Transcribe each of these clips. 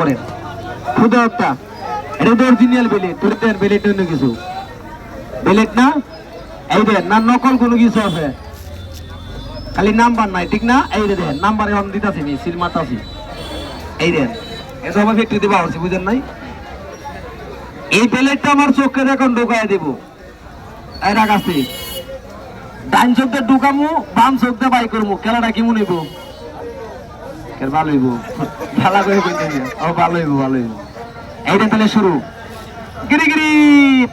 করেন খুদা একটা এটা তো অরিজিনাল বেলেট তোর দেন বেলেট অন্য কিছু। বেলেট না? এই দেন না, নকল কোনো কিছু আছে। খালি নাম্বার নাই, ঠিক না? এই দেন, নাম্বার এখন দিতাছি নি সিল এই দেন এটা বুঝেন নাই? এই বেলেটটা আমার চোখে এখন আছে ডাইন চোখতে ঢুকামু, বাম চোখতে বাই করব খেলাটা কি মনে খেল ভালো হইব। খেলা করে কইতে ও, ভালো হইব ভালো হইব। এইটা তাহলে শুরু। গিরি গিরি,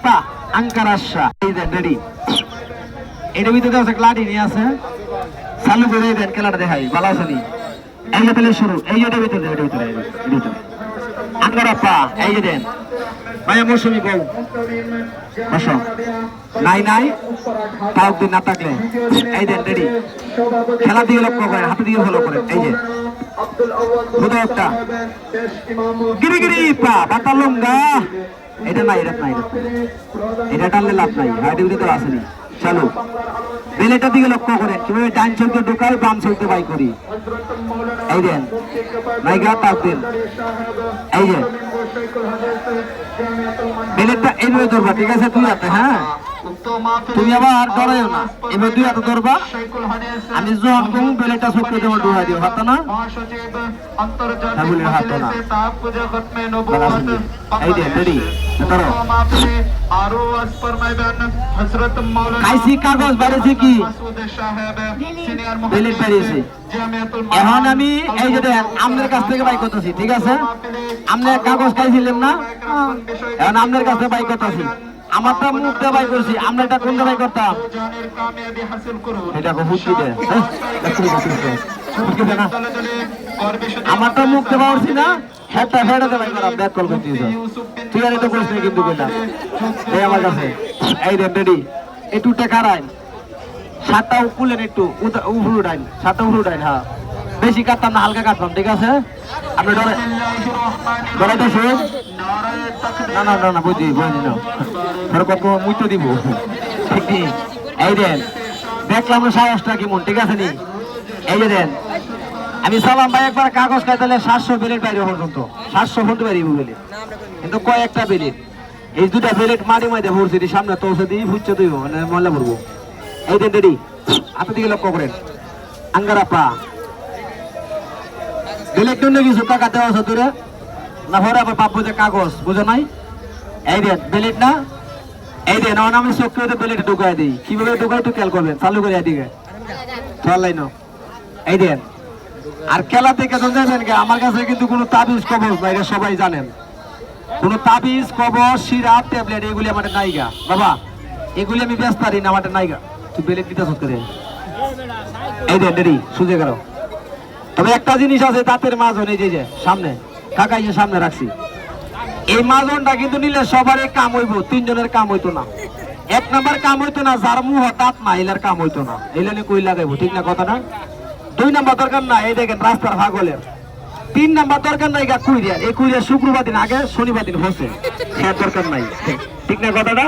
পা, আঙ্কার আশা। এই দেন রেডি এটার ভিতরে আছে লাঠি নিয়ে আছে। চালু করে দেন, খেলাটা দেখাই। ভালো আছে নি? তাহলে শুরু। এই যে ভিতরে এটার ভিতরে ভিতরে। আপা, এই যে দেন। ভাইয়া মৌসুমি বউ। বসো। নাই নাই। তাও না থাকলে। এই দেন রেডি খেলার দিকে লক্ষ্য করেন হাতের দিকে ফলো করেন। এই যে। একটা গিরি গিরি পা বাতা লঙ্গা এটা নাই এটা নাই। এটা টানলে লাভ নাই হাইটের ভিতরে আসেনি চলো। বেলেটার দিকে লক্ষ্য করেন কীভাবে ডান চলতে ঢুকাই বাম চলতে বাই করি। এই দেন নাই গা তাক এই যে। বেলেটটা এইভাবে ধরবা ঠিক আছে তুই হাতে হ্যাঁ? তুমি আবার ডরাইও না। এবার দুই হাতে ধরবা। আমি যখন কমু বেলেটটা শক্তি দেবো ডুবা দিও। হাতে না। হাত না। এই যে, ready? ধরো। কাইসি কাগজ বাড়িয়েছে কি? বেলেট বাড়িয়েছে। এখন আমি এই যে আমনের কাছ থেকে বাইক করতেছি ঠিক আছে? আমনে কাগজ খাইছিলেন না? এখন আমনের কাছে বাইক করতেছি। আমারটা মুখ দিয়ে বাই করছি আমনেরটা কোনটা বাই করতাম? এটা হুকি দে। আমারটা মুখ দিয়ে পারছি না, হেডটা হেডাতে বাই করাম, ব্যাক এটা কিন্তু কইলাম। এই আমার কাছে। এই রে রেডি। একটু টাকা রাইন সাতটা উকুলেন একটু উপরে সাতটা উপরে হ্যাঁ। বেশি কাটতাম না, হালকা কাটতাম, ঠিক আছে? আপনি ডরে ডরাইতে শুন। না না না না বুঝি বুঝি না ধরো কত মুই তো দিব। ঠিক নেই। এই দেন, দেখলাম না সাহসটা কেমন, ঠিক আছে নি? এই দেন, আমি সালাম ভাই একবার কাগজ খাই তাহলে সাতশো বেলেট বাইরে পর্যন্ত সাতশো ফুটতে পারি বেলেট। কিন্তু কয়েকটা বেলেট। এই দুটা বেলেট মারি মাইতে ভরছি সামনে তো দিই ফুচ্ছে তুই মানে ময়লা ভরবো। এই দেন রেডি হাতের দিকে লক্ষ্য করেন। আঙ্গারাপা কিছু টাকা দেওয়া আছে তোরে? না ভরে আবার পাবো যে কাগজ, বুঝো নাই? এই দেন বেলেট না? এই দেন এখন আমি চোখে বেলেট ঢুকাই দিই। কীভাবে ঢুকাই তো খেয়াল করবেন, চালু করে এদিকে। চলাই না এই দেন। আর খেলা থেকে তো জানেন আমার কাছে কিন্তু কোনো তাবিজ, কবজ নাই, এটা সবাই জানেন। কোনো তাবিজ, কবজ, সিরাপ, ট্যাবলেট, এগুলি আমার নাইগা বাবা, এগুলি আমি ব্যস্ত পারি না, আমার নাইগা তুই বেলেট দিতে করে এই দেন রেডি সুজে গেল। তবে একটা জিনিস আছে তাঁতের মাজন, এই যে সামনে। কাকা সামনে রাখছি। এই মাজনটা কিন্তু নিলে সবারই কাম হইব, তিনজনের কাম হইতো না। এক নাম্বার কাম হইতো না, যার মুহ দাঁত না, এলার কাম হইতো না। এলানে কই লাগাইবো, ঠিক না কথা না দুই নাম্বার দরকার না এই দেখেন রাস্তার ভাগলের। তিন নাম্বার দরকার নাই গা কুইরিয়া। এই কুইরিয়া শুক্রবার দিন আগে, শনিবার দিন হচ্ছে। হ্যাঁ দরকার নাই। ঠিক না কথাটা?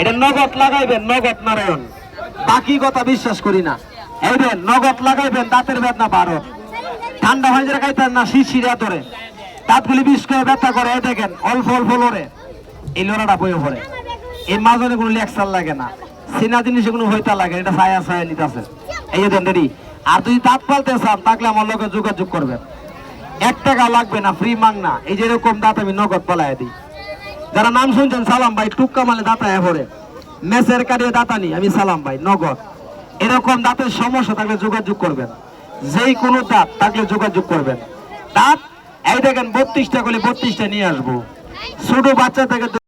এটা নগদ লাগাইবেন, নগদ নারায়ণ। বাকি কথা বিশ্বাস করি না। এই নগদ লাগাইবেন দাঁতের বেদনা বারো ঠান্ডা হয়ে যায় খাইতেন না শিরশিরা ধরে দাঁতগুলি বিষ করে ব্যথা করে দেখেন, অল্প অল্প লড়ে। এই লড়াটা বয়ে পড়ে। এই মাজনে কোনো লেকচার লাগে না। সিনা জিনিসে কোনো হইতা লাগে এটা ছায়া ছায়া নিতেছে। এই যে দেন আর যদি দাঁত পালতে চান, তাহলে আমার লোকে যোগাযোগ করবেন। এক টাকা লাগবে না ফ্রি মাং না। এই যে এরকম দাঁত আমি নগদ পালাই দিই। যারা নাম শুনছেন, সালাম ভাই, টুক্কা মালে দাঁতা হয়ে পড়ে। মেসের কাটিয়ে দাঁতা নি আমি সালাম ভাই, নগদ। এরকম দাঁতের সমস্যা থাকলে যোগাযোগ করবেন। যেই কোনো দাঁত থাকলে যোগাযোগ করবেন। দাঁত এই দেখেন, বত্রিশটা করলে বত্রিশটা নিয়ে আসব। ছোট বাচ্চা থেকে